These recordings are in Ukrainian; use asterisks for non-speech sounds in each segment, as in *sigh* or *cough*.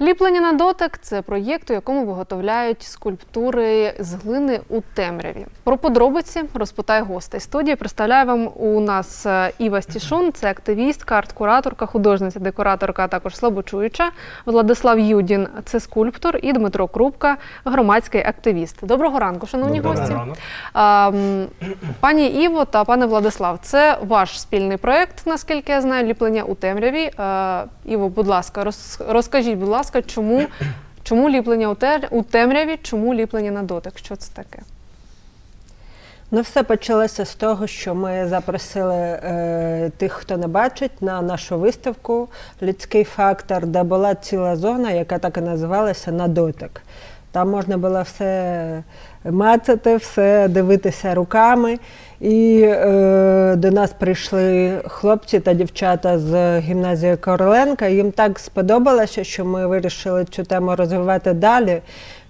Ліплення на дотик це проєкт, у якому виготовляють скульптури з глини у темряві. Про подробиці розпитає гостей. Студії представляю вам у нас е, Іва Стішун, це активістка, арт-кураторка, художниця, декораторка, а також слабочуюча. Владислав Юдін це скульптор, і Дмитро Крупка, громадський активіст. Доброго ранку, шановні Доброго гості. ранку. Пані Іво та пане Владислав, це ваш спільний проєкт, наскільки я знаю, ліплення у темряві. Е, Іво, будь ласка, розкажіть, будь ласка, чому, чому ліплення у темряві, чому ліплення на дотик? Що це таке? Ну, все почалося з того, що ми запросили е, тих, хто не бачить, на нашу виставку Людський фактор, де була ціла зона, яка так і називалася на дотик. Там можна було все мацати, все дивитися руками. І е, до нас прийшли хлопці та дівчата з гімназії Короленка. Їм так сподобалося, що ми вирішили цю тему розвивати далі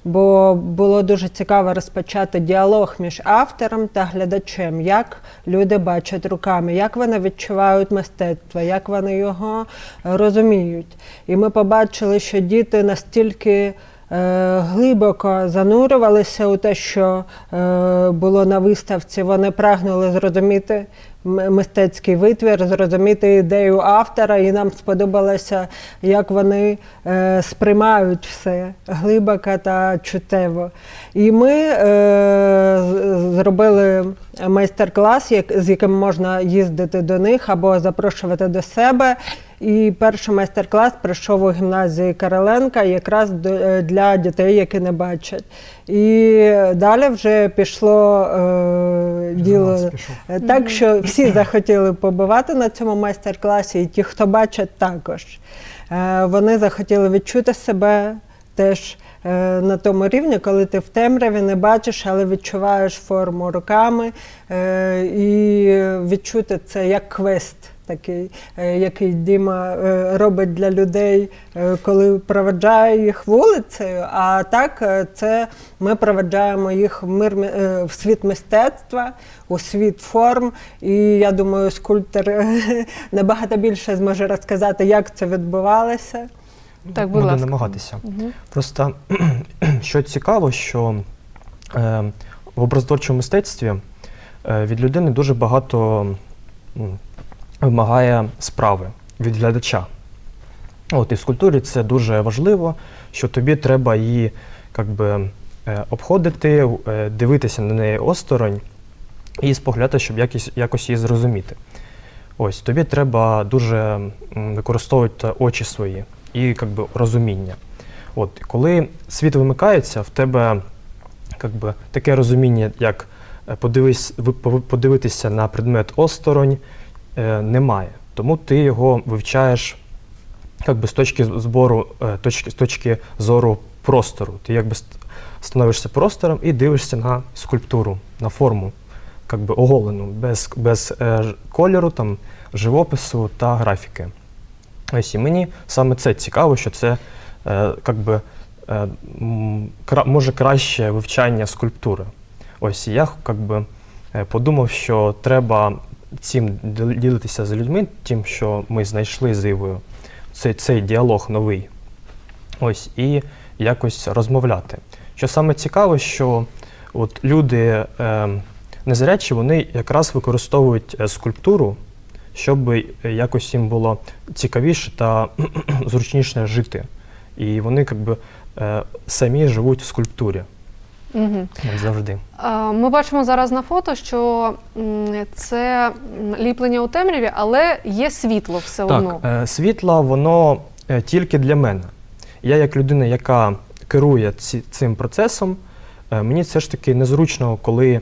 бо було дуже цікаво розпочати діалог між автором та глядачем, як люди бачать руками, як вони відчувають мистецтво, як вони його розуміють. І ми побачили, що діти настільки. Е, Глибоко занурювалися у те, що е, було на виставці. Вони прагнули зрозуміти мистецький витвір, зрозуміти ідею автора, і нам сподобалося, як вони е, сприймають все глибоко та чуттєво. І ми зробили майстер-клас, з яким можна їздити до них або запрошувати до себе. І перший майстер-клас пройшов у гімназії Короленка якраз до- е, для дітей, які не бачать. І далі вже пішло е, діло. Е, Так що всі захотіли побувати на цьому майстер-класі, і ті, хто бачать, також. Е, Вони захотіли відчути себе теж е, на тому рівні, коли ти в темряві не бачиш, але відчуваєш форму руками е, і відчути це як квест. Такий, е, який Діма е, робить для людей, е, коли проведжає їх вулицею. А так, це ми проведжаємо їх в мир в світ мистецтва, у світ форм. І я думаю, скульптор *laughs* набагато більше зможе розказати, як це відбувалося. Так, будь Буду ласка. намагатися. Мгм. Просто *clears throat* що цікаво, що е, в образотворчому мистецтві е, від людини дуже багато вимагає справи від глядача. От і в скульптурі це дуже важливо, що тобі треба її как би, е, обходити, е, дивитися на неї осторонь і споглядати, щоб якось, якось її зрозуміти. Ось тобі треба дуже використовувати очі свої і как би, розуміння. От, коли світ вимикається, в тебе как би, таке розуміння, як е, подивись, подивитися на предмет осторонь, немає. Тому ти його вивчаєш как би, з точки збору, е, точки, з точки зору простору. Ти якби становишся простором і дивишся на скульптуру, на форму, как би оголену, без, без е, кольору, там, живопису та графіки. Ось і мені саме це цікаво, що це е, е, кра, може краще вивчання скульптури. Ось і я как би, е, подумав, що треба цим ділитися з людьми, тим, що ми знайшли з Івою, цей, цей діалог новий. Ось, і якось розмовляти. Що саме цікаво, що от люди е, незрячі, вони якраз використовують е, скульптуру, щоб е, якось їм було цікавіше та *clears throat* зручніше жити. І вони как би, е, самі живуть в скульптурі, Мгм. як завжди. Ми бачимо зараз на фото, що це ліплення у темряві, але є світло все одно. Так, е, світло, воно е, тільки для мене. Я, як людина, яка керує ці, цим процесом, е, мені все ж таки незручно, коли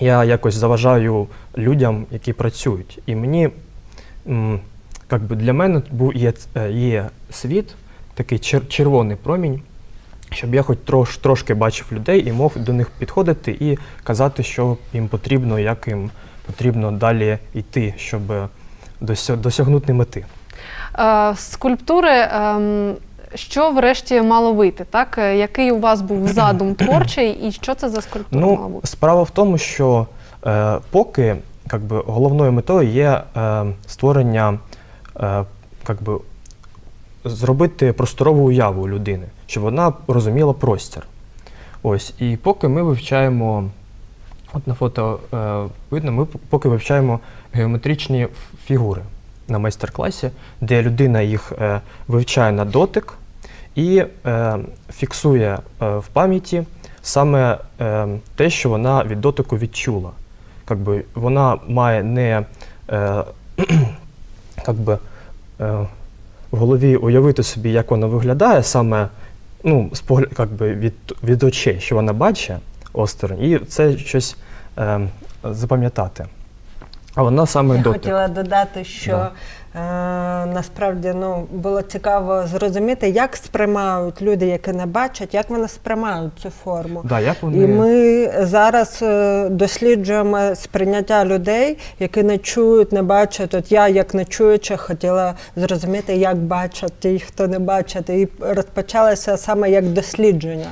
я якось заважаю людям, які працюють. І мені, как би для мене є, є світ, такий червоний промінь, щоб я хоч трош, трошки бачив людей і мог до них підходити і казати, що їм потрібно, як їм потрібно далі йти, щоб е, досягнути мети. Е, Скульптури, ем, що врешті мало вийти? Так? Е, Який у вас був задум *coughs* творчий і що це за скульптура мала Ну, бути? справа в тому, що е, поки би, головною метою є е, створення е, би, зробити просторову уяву людини, щоб вона розуміла простір. Ось, і поки ми вивчаємо, от на фото е, видно, ми поки вивчаємо геометричні фігури на майстер-класі, де людина їх е, вивчає на дотик і е, фіксує е, в пам'яті саме е, те, що вона від дотику відчула. Какби вона має не е, *clears throat* какби, е, в голові уявити собі, як воно виглядає саме ну, з погляд, какби, від, від очей, що вона бачить осторонь, і це щось е, запам'ятати. А вона саме Я дотик. хотіла додати, що Да. е, насправді ну, було цікаво зрозуміти, як сприймають люди, які не бачать, як вони сприймають цю форму. Да, як вони... І ми зараз е, досліджуємо сприйняття людей, які не чують, не бачать. От я, як не чуюча, хотіла зрозуміти, як бачать ті, хто не бачать. І розпочалося саме як дослідження,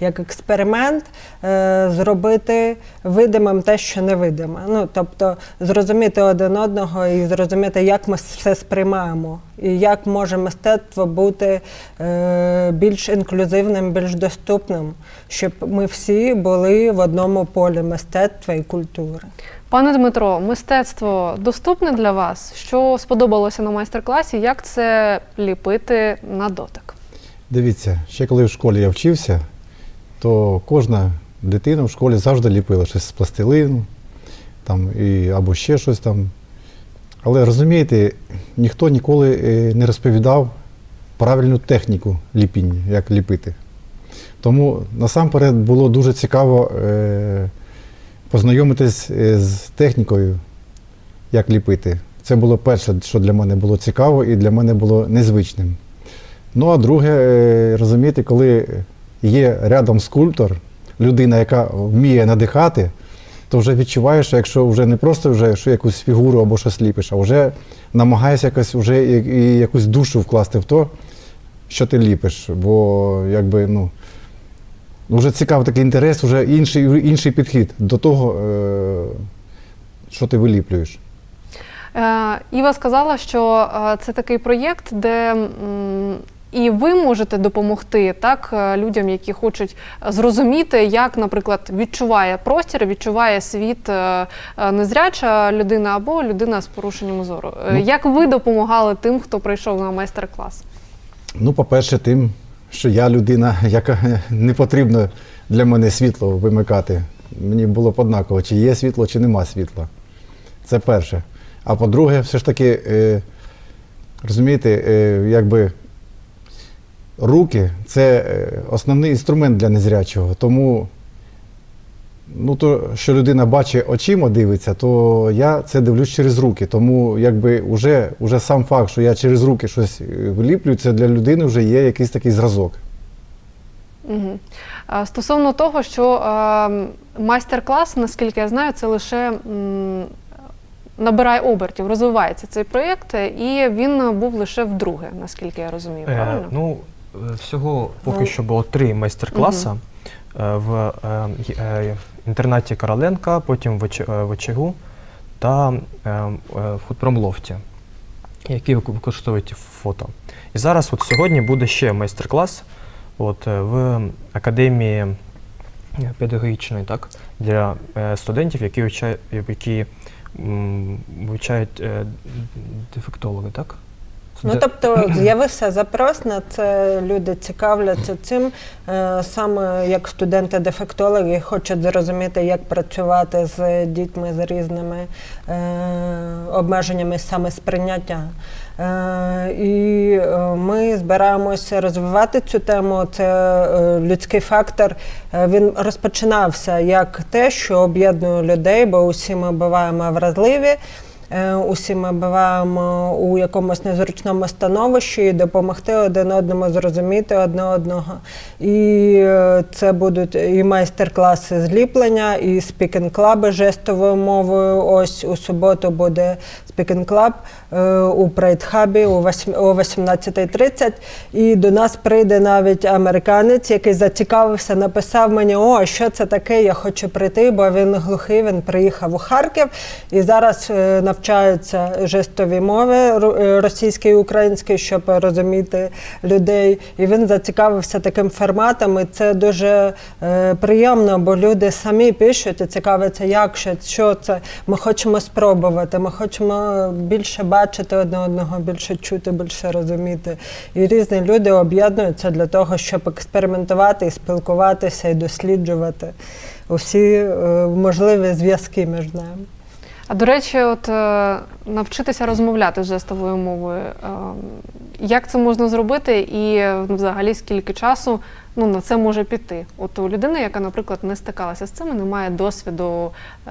як експеримент е, зробити видимим те, що невидиме. Ну, тобто зрозуміти один одного і зрозуміти, як ми все сприймаємо, і як може мистецтво бути е, більш інклюзивним, більш доступним, щоб ми всі були в одному полі мистецтва і культури. Пане Дмитро, мистецтво доступне для вас? Що сподобалося на майстер-класі? Як це ліпити на дотик? Дивіться, ще коли в школі я вчився, то кожна дитина в школі завжди ліпила щось з пластилину там, і, або ще щось там. Але розумієте, ніхто ніколи е, не розповідав правильну техніку ліпіння, як ліпити. Тому насамперед було дуже цікаво е, познайомитись е, з технікою, як ліпити. Це було перше, що для мене було цікаво і для мене було незвичним. Ну, а друге, е, розумієте, коли є рядом скульптор, людина, яка вміє надихати, то вже відчуваєш, що якщо вже не просто вже що якусь фігуру або щось ліпиш, а вже намагаєшся якось вже і, якусь душу вкласти в то, що ти ліпиш. Бо якби, ну, вже цікавий такий інтерес, вже інший, інший підхід до того, е, що ти виліплюєш. Е, Іва сказала, що е, це такий проєкт, де і ви можете допомогти так е, людям, які хочуть зрозуміти, як, наприклад, відчуває простір, відчуває світ е, е, незряча людина або людина з порушенням зору. Е, Ну. Як ви допомагали тим, хто прийшов на майстер-клас? Ну, по-перше, тим, що я людина, яка не потрібно для мене світло вимикати. Мені було б однаково, чи є світло, чи нема світла. Це перше. А по-друге, все ж таки, е, розумієте, е, якби руки це е, основний інструмент для незрячого. Тому, ну, то, що людина бачить очима дивиться, то я це дивлюсь через руки. Тому якби уже, уже сам факт, що я через руки щось е, виліплюю, це для людини вже є якийсь такий зразок. Угу. Стосовно того, що е, майстер-клас, наскільки я знаю, це лише м, набирає обертів, розвивається цей проєкт, і він був лише вдруге, наскільки я розумію. Е, Правильно? ну, е, всього поки Ну. що було три майстер-класи е, в е, е, інтернаті Короленка, потім в, Оч- е, в Очагу та е, е, в худпромлофті, які вик- використовують фото. І зараз, от сьогодні, буде ще майстер-клас от, е, в академії е, педагогічної, так, для е, студентів, які вивчають, які м, вивчають е, дефектологи, так? Ну, тобто з'явився запрос на це, люди цікавляться цим, е, саме як студенти-дефектологи хочуть зрозуміти, як працювати з дітьми з різними е, обмеженнями саме сприйняття. Е, і ми збираємося розвивати цю тему. Це людський фактор. Він розпочинався як те, що об'єднує людей, бо усі ми буваємо вразливі. Е, Усі ми буваємо у якомусь незручному становищі і допомогти один одному зрозуміти одне одного. І е, це будуть і майстер-класи зліплення, і спікінг-клаби жестовою мовою. Ось у суботу буде спікінг-клаб е, у Прайд-хабі о восьм- 18.30. І до нас прийде навіть американець, який зацікавився, написав мені: О, що це таке? Я хочу прийти, бо він глухий, він приїхав у Харків і зараз навчається навчаються жестові мови е, і українській, щоб розуміти людей. І він зацікавився таким форматом. І це дуже е, приємно, бо люди самі пишуть і цікавляться, як що, що це. Ми хочемо спробувати. Ми хочемо більше бачити одне одного, більше чути, більше розуміти. І різні люди об'єднуються для того, щоб експериментувати і спілкуватися і досліджувати усі е, можливі зв'язки між нами. А до речі, от е, навчитися розмовляти жестовою мовою. е, Як це можна зробити, і взагалі скільки часу ну, на це може піти? От у людини, яка, наприклад, не стикалася з цим і не має досвіду е,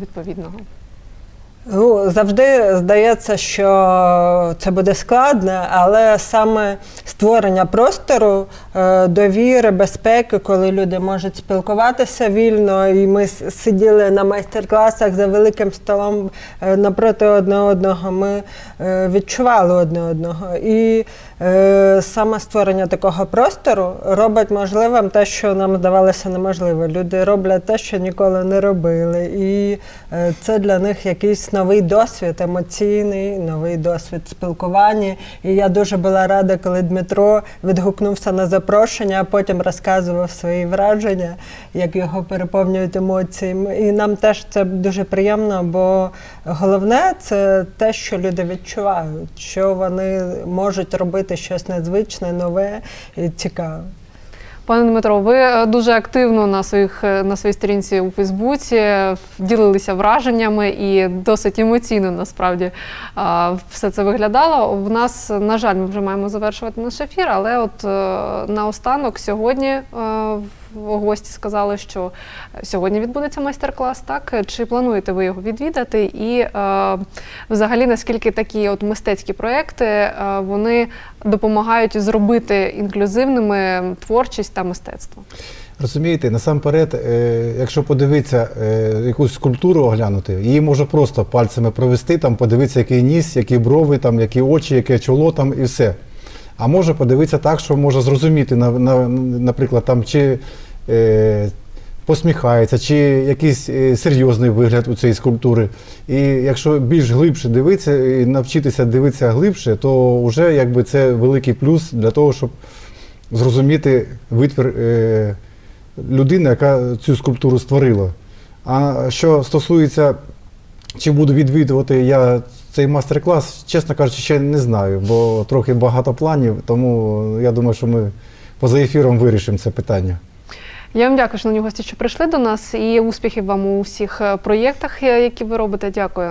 відповідного. Ну, завжди здається, що це буде складно, але саме створення простору е, довіри, безпеки, коли люди можуть спілкуватися вільно, і ми сиділи на майстер-класах за великим столом е, напроти одне одного, ми е, відчували одне одного. І саме створення такого простору робить можливим те, що нам здавалося неможливо. Люди роблять те, що ніколи не робили. І е, це для них якийсь новий досвід, емоційний, новий досвід спілкування. І я дуже була рада, коли Дмитро відгукнувся на запрошення, а потім розказував свої враження, як його переповнюють емоціями. І нам теж це дуже приємно, бо головне це те, що люди відчувають, що вони можуть робити щось незвичне, нове цікаве. Пане Дмитро, ви е, дуже активно на своїх е, на своїй сторінці у Фейсбуці е, ділилися враженнями і досить емоційно насправді все це виглядало. В нас, на жаль, ми вже маємо завершувати наш ефір, але от наостанок сьогодні в- гості сказали, що сьогодні відбудеться майстер-клас. Так чи плануєте ви його відвідати? І е, взагалі наскільки такі от мистецькі проекти е, вони допомагають зробити інклюзивними творчість та мистецтво? Розумієте, насамперед, е, якщо подивитися якусь скульптуру оглянути, її можна просто пальцями провести, там подивитися, який ніс, які брови, там, які очі, яке чоло там і все. А може подивитися так, що можна зрозуміти, на, на, наприклад, там, чи е, посміхається, чи якийсь е, серйозний вигляд у цієї скульптури. І якщо більш глибше дивитися і навчитися дивитися глибше, то вже якби це великий плюс для того, щоб зрозуміти витвір е, людини, яка цю скульптуру створила. А що стосується, чи буду відвідувати я цей майстер-клас, чесно кажучи, ще не знаю, бо трохи багато планів, тому я думаю, що ми поза ефіром вирішимо це питання. Я вам дякую, шановні гості, що прийшли до нас, і успіхів вам у всіх е, проєктах, е, які ви робите. Дякую.